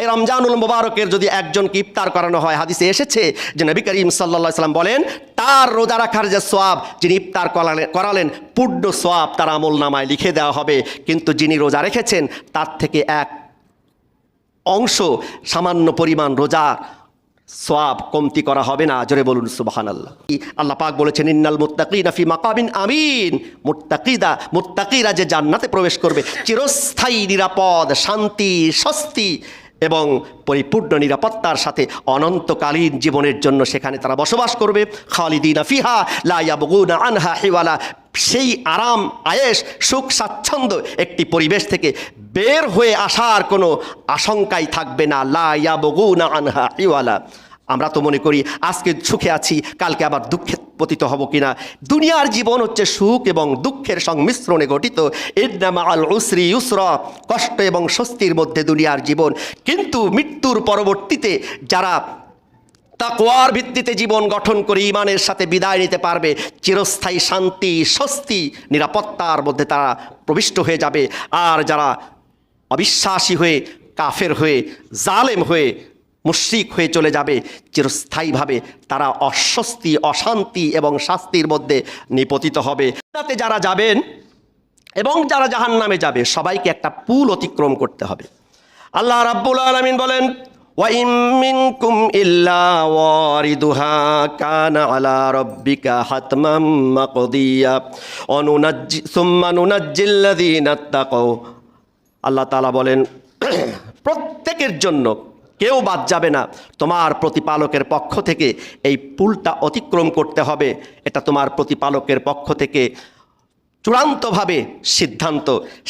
এই রমজানুল মুবারকের যদি একজনকে ইফতার করানো হয়, হাদিসে এসেছে যে নবী করিম সাল্লা সাল্লাম বলেন, তার রোজা রাখার যে সোয়াব যিনি ইফতার করালেন করালেন, পূর্ণ সোয়াব তার আমল নামায় লিখে দেওয়া হবে। কিন্তু যিনি রোজা রেখেছেন, তার থেকে এক অংশ সামান্য পরিমাণ রোজা সোয়াব কমতি করা হবে না। জোরে বলুন সুবাহান আল্লাহ আল্লাহ পাক বলেছেন, ইন্নাল মুত্তাকিনা ফি মাকাবিন আমিন। মুত্তাকিদা, মুত্তাকিরা যে জান্নাতে প্রবেশ করবে, চিরস্থায়ী, নিরাপদ, শান্তি, স্বস্তি এবং পরিপূর্ণ নিরাপত্তার সাথে অনন্তকালীন জীবনের জন্য সেখানে তারা বসবাস করবে। খালিদিনা ফিহা লাইয়াবগুনা আনহা হিওয়ালা। সেই আরাম আয়েস সুখ, স্বাচ্ছন্দ্য একটি পরিবেশ থেকে বের হয়ে আসার কোনো আশঙ্কাই থাকবে না। লাইয়াবগুনা আনহা হিওয়ালা। আমরা তো মনে করি আজকে সুখে আছি, কালকে আবার দুঃখে পতিত হব কিনা? দুনিয়ার জীবন হচ্ছে সুখ এবং দুঃখের সংমিশ্রণে গঠিত। ইদনামা আল উসরি ইউসরা, কষ্ট এবং স্বস্তির মধ্যে দুনিয়ার জীবন। কিন্তু মৃত্যুর পরবর্তীতে যারা তাকওয়ার ভিত্তিতে জীবন গঠন করে ইমানের সাথে বিদায় নিতে পারবে, চিরস্থায়ী শান্তি, স্বস্তি, নিরাপত্তার মধ্যে তারা প্রবিষ্ট হয়ে যাবে। আর যারা অবিশ্বাসী হয়ে, কাফের হয়ে, জালেম হয়ে মুশ্রিক হয়ে চলে যাবে। চিরস্থায়ীভাবে তারা অস্বস্তি, অশান্তি এবং শাস্তির মধ্যে নিপতিত হবে। তাতে যারা যাবেন এবং যারা জাহান নামে যাবে, সবাইকে একটা পুল অতিক্রম করতে হবে। আল্লাহ রাব্বুল আলমিন বলেন কানা আলা অনুনাজ্জি আল্লাহ তালা বলেন, প্রত্যেকের জন্য কেউ বাদ যাবে না। তোমার প্রতিপালকের পক্ষ থেকে এই পুলটা অতিক্রম করতে হবে। এটা তোমার প্রতিপালকের পক্ষ থেকে চূড়ান্তভাবে সিদ্ধান্ত।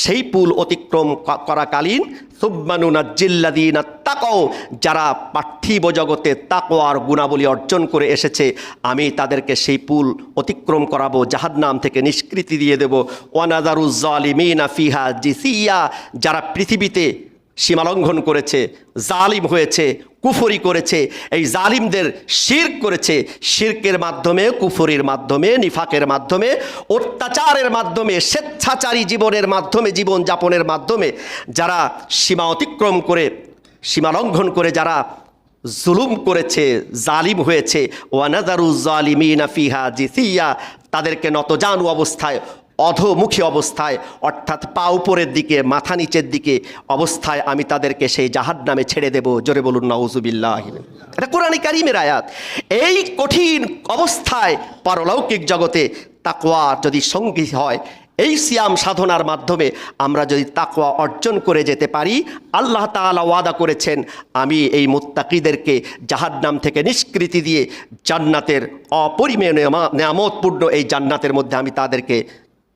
সেই পুল অতিক্রম করাকালীন সুব্বানুনা জিল্লাদিনা তাকও যারা পার্থিব জগতে তাকোয়ার গুণাবলী অর্জন করে এসেছে, আমি তাদেরকে সেই পুল অতিক্রম করাবো, জাহান্নাম থেকে নিষ্কৃতি দিয়ে দেব। ওয়ানাদারুজ্জালিমিনা ফিহা জিসিয়া, যারা পৃথিবীতে সীমালঙ্ঘন করেছে, জালিম হয়েছে, কুফরি করেছে, এই জালিমদের শির্ক করেছে। শির্কের মাধ্যমে, কুফরির মাধ্যমে, নিফাকের মাধ্যমে, অত্যাচারের মাধ্যমে, স্বেচ্ছাচারী জীবনের মাধ্যমে জীবন যাপনের মাধ্যমে যারা সীমা অতিক্রম করে, সীমালঙ্ঘন করে যারা জুলুম করেছে, জালিম হয়েছে ওয়ানাদারু জালিমিনা ফিহা জিসিয়া, তাদেরকে নতজানু অবস্থায় অধোমুখী অবস্থায়, অর্থাৎ পা উপরের দিকে, মাথা নিচের দিকে অবস্থায় আমি তাদেরকে সেই জাহাদ নামে ছেড়ে দেব। জোরে বলুন নওজুবিল্লাহ এটা কোরআন কারিমের আয়াত। এই কঠিন অবস্থায় পারলৌকিক জগতে তাকোয়া যদি সঙ্গী হয়, এই সিয়াম সাধনার মাধ্যমে আমরা যদি তাকওয়া অর্জন করে যেতে পারি, আল্লাহ তাআলা ওয়াদা করেছেন, আমি এই মুত্তাকিদেরকে জাহান্নাম থেকে নিষ্কৃতি দিয়ে জান্নাতের অপরিমেয় নেমা- নেয়ামতপূর্ণ এই জান্নাতের মধ্যে আমি তাদেরকে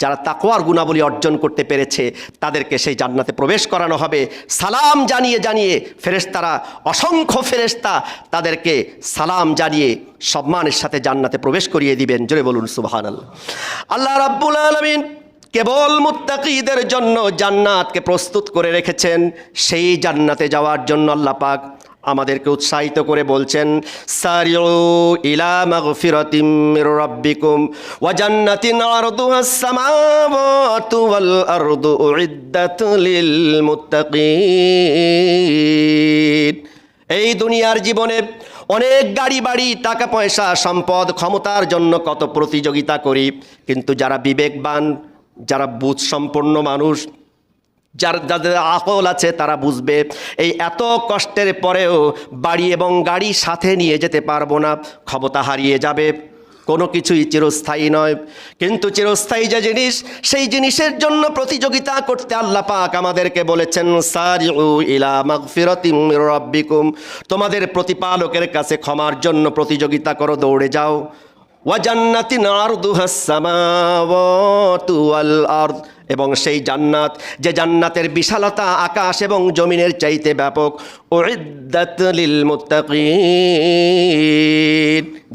যারা তাকোয়ার গুণাবলী অর্জন করতে পেরেছে, তাদেরকে সেই জান্নাতে প্রবেশ করানো হবে। সালাম জানিয়ে জানিয়ে ফেরেশতারা, অসংখ্য ফেরেশতা তাদেরকে সালাম জানিয়ে সম্মানের সাথে জান্নাতে প্রবেশ করিয়ে দিবেন। জোরে বলুন সুবহান আল্লাহ রাব্বুল আলমিন কেবল মুত্তাকিদের জন্য জান্নাতকে প্রস্তুত করে রেখেছেন। সেই জান্নাতে যাওয়ার জন্য আল্লাহ পাক আমাদেরকে উৎসাহিত করে বলছেন এই দুনিয়ার জীবনে অনেক গাড়ি বাড়ি, টাকা পয়সা, সম্পদ, ক্ষমতার জন্য কত প্রতিযোগিতা করি, কিন্তু যারা বিবেকবান, যারা বুধ সম্পন্ন মানুষ যার যাদের আকল আছে, তারা বুঝবে, এই এত কষ্টের পরেও বাড়ি এবং গাড়ি সাথে নিয়ে যেতে পারব না, ক্ষমতা হারিয়ে যাবে। কোনো কিছুই চিরস্থায়ী নয়। কিন্তু চিরস্থায়ী যে জিনিস, সেই জিনিসের জন্য প্রতিযোগিতা করতে আল্লাহ পাক আমাদেরকে বলেছেন, সারিউ ইলা মাগফিরাতিম রাব্বিকুম। তোমাদের প্রতিপালকের কাছে ক্ষমার জন্য প্রতিযোগিতা করো, দৌড়ে যাও। ওয়াজান্নাতিন আরদুহাস সামাওয়াতু ওয়াল আরদ। এবং সেই জান্নাত, যে জান্নাতের বিশালতা আকাশ এবং জমিনের চাইতে ব্যাপক লিল মুত্তাকিন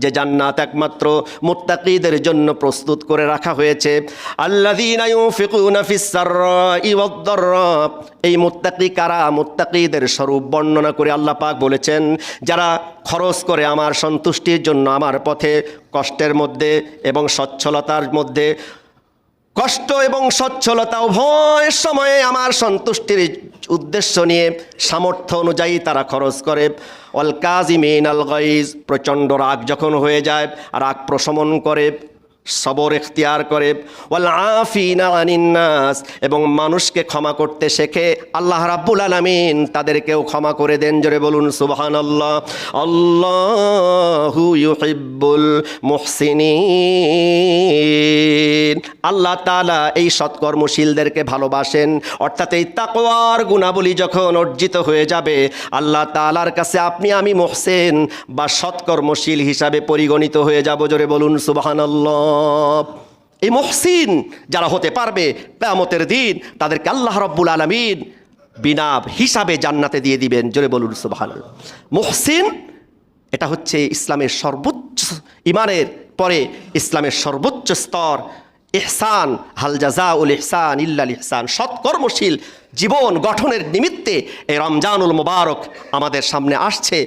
যে জান্নাত একমাত্র মুত্তাকিদের জন্য প্রস্তুত করে রাখা হয়েছে। এই মুত্তাকি কারা? মুত্তাকিদের স্বরূপ বর্ণনা করে আল্লাহ পাক বলেছেন, যারা খরচ করে আমার সন্তুষ্টির জন্য আমার পথে কষ্টের মধ্যে এবং সচ্ছলতার মধ্যে কষ্ট এবং সচ্ছলতা উভয় সময়ে আমার সন্তুষ্টির উদ্দেশ্য নিয়ে সামর্থ্য অনুযায়ী তারা খরচ করে। অল কাজিমিন আল গাইজ, প্রচণ্ড রাগ যখন হয়ে যায়, রাগ প্রশমন করে, সবর এখতিয়ার করে। ওয়াল আফিনা আনিন্নাস এবং মানুষকে ক্ষমা করতে শেখে। আল্লাহ রাব্বুল আলামিন তাদেরকেও ক্ষমা করে দেন, জোরে বলুন সুবহানাল্লাহ। আল্লাহু ইউহিব্বুল মুহসিনিন। আল্লাহ তালা এই সৎকর্মশীলদেরকে ভালোবাসেন। অর্থাৎ এই তাকওয়ার গুণাবলী যখন অর্জিত হয়ে যাবে, আল্লাহ তালার কাছে আপনি আমি মোহসেন বা সৎকর্মশীল হিসাবে পরিগণিত হয়ে যাব। জোরে বলুন, সুবহানাল্লাহ। এই মহসিন যারা হতে পারবে কেয়ামতের দিন, তাদেরকে আল্লাহ রব্বুল আলমিন বিনা হিসাবে জান্নাতে দিয়ে দিবেন। জোরে বলুন সুবাহান মহসিন, এটা হচ্ছে ইসলামের সর্বোচ্চ ইমানের পরে ইসলামের সর্বোচ্চ স্তর। ইহসান, হাল জাজা উল ইহসান ইল্লাল ইহসান। সৎকর্মশীল জীবন গঠনের নিমিত্তে এই রমজানুল মুবারক আমাদের সামনে আসছে।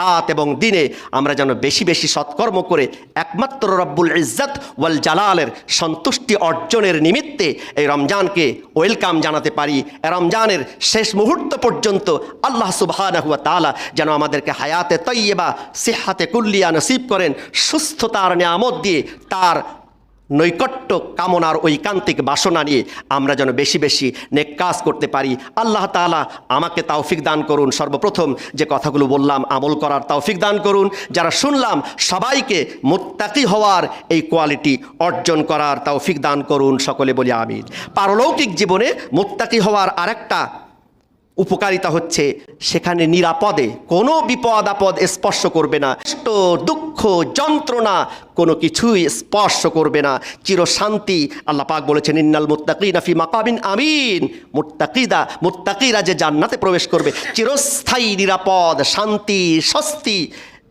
রাত এবং দিনে আমরা যেন বেশি বেশি সৎকর্ম করে একমাত্র রব্বুল ইজ্জত ওয়াল জালালের সন্তুষ্টি অর্জনের নিমিত্তে এই রমজানকে ওয়েলকাম জানাতে পারি। রমজানের শেষ মুহূর্ত পর্যন্ত আল্লাহ সুবহানাহুয়া তাআলা যেন আমাদেরকে হায়াতে তৈয়বা সিহাতে কুল্লিয়া নসিব করেন, সুস্থতার নিয়ামত দিয়ে তার নৈকট্য কামনার ঐকান্তিক বাসনা নিয়ে আমরা যেন বেশি বেশি নেক কাজ করতে পারি। আল্লাহ তাআলা আমাকে তাওফিক দান করুন। সর্বপ্রথম যে কথাগুলো বললাম, আমল করার তাওফিক দান করুন। যারা শুনলাম, সবাইকে মুত্তাকি হওয়ার এই কোয়ালিটি অর্জন করার তাওফিক দান করুন। সকলে বলি আমিন। পারলৌকিক জীবনে মুত্তাকি হওয়ার আরেকটা উপকারিতা হচ্ছে সেখানে নিরাপদে, কোনো বিপদ আপদ স্পর্শ করবে না। কষ্ট, দুঃখ, যন্ত্রণা, কোনো কিছুই স্পর্শ করবে না। চিরশান্তি আল্লাহ পাক বলেছেন, ইন্নাল মুত্তাকিনা ফি মাকাবিন আমিন। মুত্তাকিদা, মুত্তাকিরা যে জান্নাতে প্রবেশ করবে, চিরস্থায়ী, নিরাপদ, শান্তি, স্বস্তি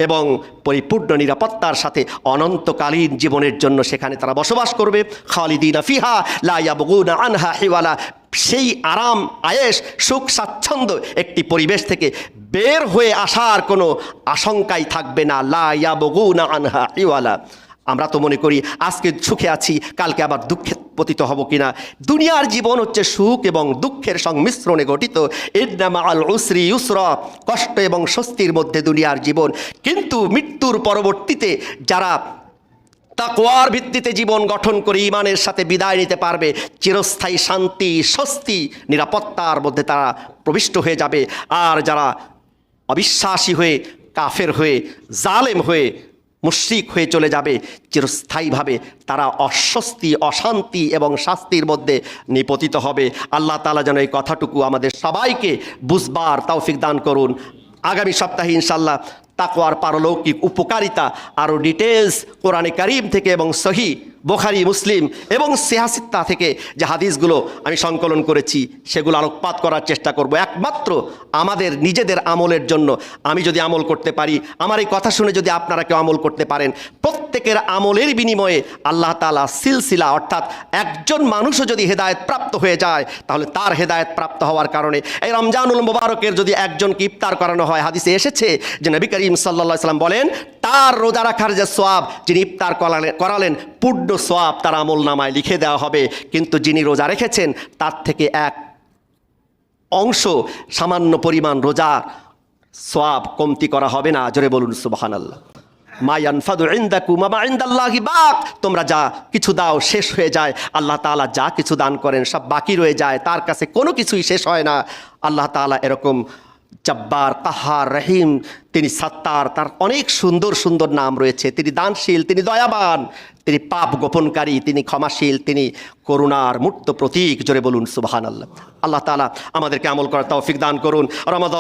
এবং পরিপূর্ণ নিরাপত্তার সাথে অনন্তকালীন জীবনের জন্য সেখানে তারা বসবাস করবে। খালিদিনা ফিহা লাইয়াবগুনা আনহা হিওয়ালা সেই আরাম আয়েস সুখ, স্বাচ্ছন্দ্য একটি পরিবেশ থেকে বের হয়ে আসার কোনো আশঙ্কাই থাকবে না। লায় বগু না আনহা ইওয়ালা। আমরা তো মনে করি আজকে সুখে আছি, কালকে আবার দুঃখে পতিত হব কিনা। দুনিয়ার জীবন হচ্ছে সুখ এবং দুঃখের সংমিশ্রণে গঠিত। ইদনামা আল উসরি ইউসরা, কষ্ট এবং স্বস্তির মধ্যে দুনিয়ার জীবন। কিন্তু মৃত্যুর পরবর্তীতে যারা তাকওয়ার ভিত্তিতে জীবন গঠন করে ইমানের সাথে বিদায় নিতে পারবে। চিরস্থায়ী শান্তি, স্বস্তি, নিরাপত্তার মধ্যে তারা প্রবিষ্ট হয়ে যাবে। আর যারা অবিশ্বাসী হয়ে, কাফের হয়ে, জালেম হয়ে, মুশ্রিক হয়ে চলে যাবে, চিরস্থায়ীভাবে তারা অস্বস্তি, অশান্তি এবং শাস্তির মধ্যে নিপতিত হবে। আল্লাহ তালা যেন এই কথাটুকু আমাদের সবাইকে বুঝবার তৌফিক দান করুন। আগামী সপ্তাহে ইনশাল্লাহ তাকোয়ার পারলৌকিক উপকারিতা আরও ডিটেলস কোরআনে কারিম থেকে এবং সহি বোখারি, মুসলিম এবং সেহাসিত্তা থেকে যে হাদিসগুলো আমি সংকলন করেছি, সেগুলো আলোকপাত করার চেষ্টা করব। একমাত্র আমাদের নিজেদের আমলের জন্য আমি যদি আমল করতে পারি, আমার এই কথা শুনে যদি আপনারা কেউ আমল করতে পারেন, প্রত্যেকের আমলের বিনিময়ে আল্লাহ তালা সিলসিলা, অর্থাৎ একজন মানুষও যদি হেদায়ত প্রাপ্ত হয়ে যায়, তাহলে তার হেদায়ত প্রাপ্ত হওয়ার কারণে এই রমজানুল মুবারকের যদি একজনকে ইফতার করানো হয়, হাদিসে এসেছে যে নবী করিম সাল্লা সাল্লাম বলেন, তার রোজা রাখার যে সোয়াব যিনি ইফতার করালেন করালেন, পূর্ণ সোয়াব তার আমল নামায় লিখে দেওয়া হবে। কিন্তু যিনি রোজা রেখেছেন, তার থেকে এক অংশ সামান্য পরিমাণ রোজা সোয়াব কমতি করা হবে না। জোরে বলুন সুবাহান আল্লাহ তোমরা যা কিছু দাও, শেষ হয়ে যায়। আল্লাহ তাআলা যা কিছু দান করেন, সব বাকি রয়ে যায়। তার কাছে কোনো কিছুই শেষ হয় না। আল্লাহ তাআলা এরকম জব্বার কাহার রহিম, তিনি সত্তার, তার অনেক সুন্দর সুন্দর নাম রয়েছে। তিনি দানশীল, তিনি দয়াবান, তিনি পাপ গোপনকারী, তিনি ক্ষমাশীল, তিনি করুণার মূর্ত প্রতীক। জোরে বলুন সুবাহান আল্লাহ আল্লাহ তালা আমাদেরকে আমল করার তৌফিক দান করুন। রমাদ